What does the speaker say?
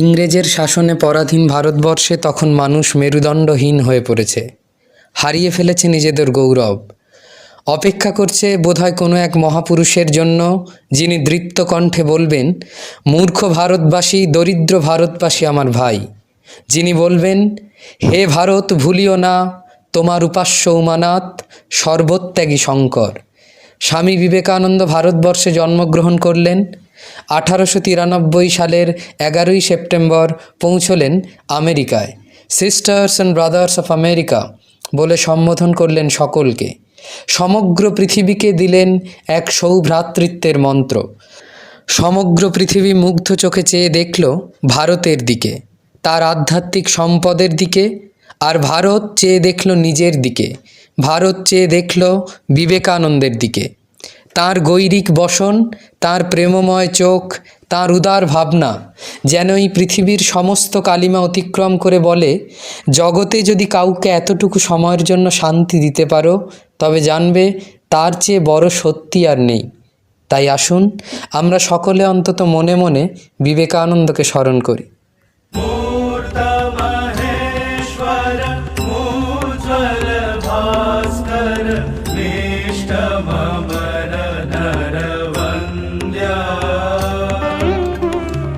ইংরেজের শাসনে পরাধীন ভারতবর্ষে তখন মানুষ মেরুদণ্ডহীন হয়ে পড়েছে। হারিয়ে ফেলেছে নিজেদের গৌরব। অপেক্ষা করছে বোধহয় কোনো এক মহাপুরুষের জন্য, যিনি দৃপ্ত কণ্ঠে বলবেন, মূর্খ ভারতবাসী, দরিদ্র ভারতবাসী আমার ভাই। যিনি বলবেন, হে ভারত, ভুলিও না, তোমার উপাস্য উমানাথ, সর্বত্যাগী শঙ্কর। স্বামী বিবেকানন্দ ভারতবর্ষে জন্মগ্রহণ করলেন। আঠারোশো তিরানব্বই সালের এগারোই সেপ্টেম্বর পৌঁছলেন আমেরিকায়। Sisters and brothers of America বলে সম্বোধন করলেন সকলকে। সমগ্র পৃথিবীকে দিলেন এক সৌভ্রাতৃত্বের মন্ত্র। সমগ্র পৃথিবী মুগ্ধ চোখে চেয়ে দেখল ভারতের দিকে, তার আধ্যাত্মিক সম্পদের দিকে, আর ভারত চেয়ে দেখল নিজের দিকে। ভারত চেয়ে দেখল বিবেকানন্দের দিকে। তার গৈরিক বসন তার প্রেমময় চোখ তার উদার ভাবনা যেন এই পৃথিবীর সমস্ত কালিমা অতিক্রম করে বলে জগতে যদি কাউকে এতটুকু সময়ের জন্য শান্তি দিতে পারো তবে জানবে তার চেয়ে বড় সত্যি আর নেই তাই আসুন আমরা সকলে অন্তত মনে মনে বিবেকানন্দকে স্মরণ করি मूर्तमहेश्वर मूज्ज्वल भास्कर निष्ठ मम